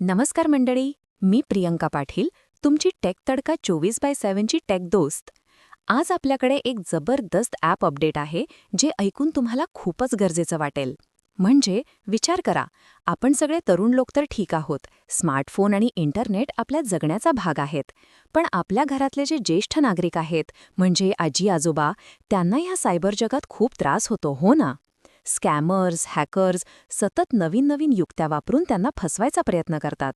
नमस्कार मंडळी मी प्रियंका पाटील तुमची टेक तडका चोवीस बाय सेव्हनची टेक दोस्त. आज आपल्याकडे एक जबरदस्त ॲप अपडेट आहे जे ऐकून तुम्हाला खूपच गरजेचं वाटेल. म्हणजे विचार करा आपण सगळे तरुण लोक तर ठीक आहोत स्मार्टफोन आणि इंटरनेट आपल्या जगण्याचा भाग आहेत. पण आपल्या घरातले जे ज्येष्ठ नागरिक आहेत म्हणजे आजी आजोबा त्यांना ह्या सायबर जगात खूप त्रास होतो हो ना? स्कॅमर्स हॅकर्स सतत नवीन नवीन युक्त्या वापरून त्यांना फसवायचा प्रयत्न करतात.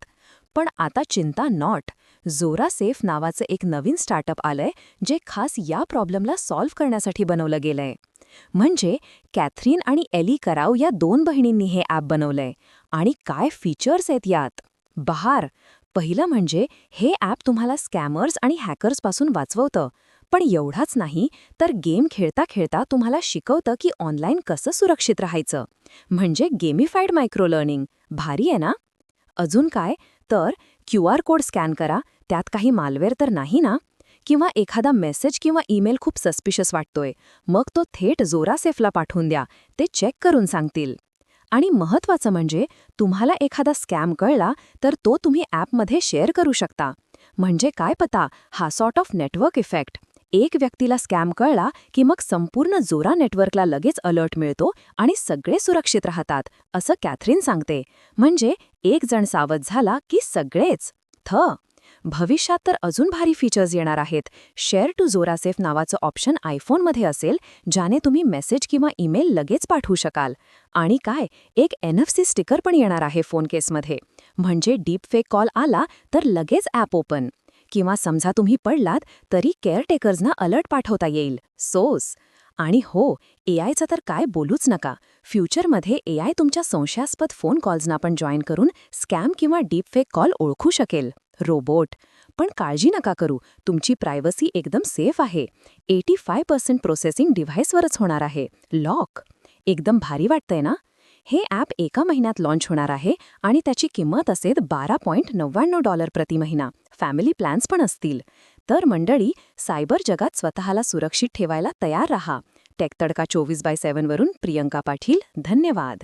पण आता चिंता नॉट. जोरा सेफ नावाचं एक नवीन स्टार्टअप आलंय जे खास या प्रॉब्लेमला सॉल्व्ह करण्यासाठी बनवलं गेलंय. म्हणजे कॅथरीन आणि एली कराव या दोन बहिणींनी हे ॲप बनवलंय. आणि काय फीचर्स आहेत यात? बहार! पहिलं म्हणजे हे ॲप तुम्हाला स्कॅमर्स आणि हॅकर्सपासून वाचवतं. पण एवढाच नाही तर गेम खेळता खेळता तुम्हाला शिकवतं की ऑनलाईन कसं सुरक्षित राहायचं. म्हणजे गेमिफाईड मायक्रो लर्निंग भारी आहे ना? अजून काय? तर क्यू आर कोड स्कॅन करा. त्यात काही मालवेअर तर नाही ना? किंवा एखादा मेसेज किंवा ईमेल खूप सस्पिशियस वाटतोय. मग तो थेट जोरा सेफला पाठवून द्या. ते चेक करून सांगतील. आणि महत्वाचं म्हणजे तुम्हाला एखादा स्कॅम कळला तर तो तुम्ही ॲपमध्ये शेअर करू शकता. म्हणजे काय पता? हा सॉर्ट ऑफ नेटवर्क इफेक्ट. एक व्यक्तीला स्कॅम कळला की मग संपूर्ण जोरा नेटवर्कला लगेच अलर्ट मिळतो आणि सगळे सुरक्षित राहतात असं कॅथरीन सांगते. म्हणजे एक जण सावध झाला की सगळेच. थ. भविष्यात तर अजून भारी फीचर्स येणार आहेत. शेअर टू जोरासेफ नावाचं ऑप्शन आयफोनमध्ये असेल ज्याने तुम्ही मेसेज किंवा ईमेल लगेच पाठवू शकाल. आणि काय एक एन एफ सी स्टिकर पण येणार आहे फोन केसमध्ये म्हणजे डीप फेक कॉल आला तर लगेच ॲप ओपन किंवा समजा तुम्ही पडलात तरी केअरटेकर्सना अलर्ट पाठवता येईल. सोस. आणि हो एआयचं तर काय बोलूच नका. फ्युचरमध्ये एआय तुमच्या संशयास्पद फोन कॉल्सना पण जॉईन करून स्कॅम किंवा डीपफेक कॉल ओळखू शकेल. रोबोट. पण काळजी नका करू. तुमची प्रायव्हसी एकदम सेफ आहे. एटी फाय पर्सेंट प्रोसेसिंग डिव्हाइसवरच होणार आहे. लॉक. एकदम भारी वाटतंय ना? हे ॲप एका महिन्यात लॉन्च होणार आहे आणि त्याची किंमत असेल बारा पॉईंट नव्याण्णव डॉलर प्रति महिना. फॅमिली प्लॅन्स पण असतील. तर मंडळी सायबर जगात स्वतःला सुरक्षित ठेवायला तयार रहा. टेक तडका चोवीस बाय सेव्हनवरून प्रियंका पाटील धन्यवाद.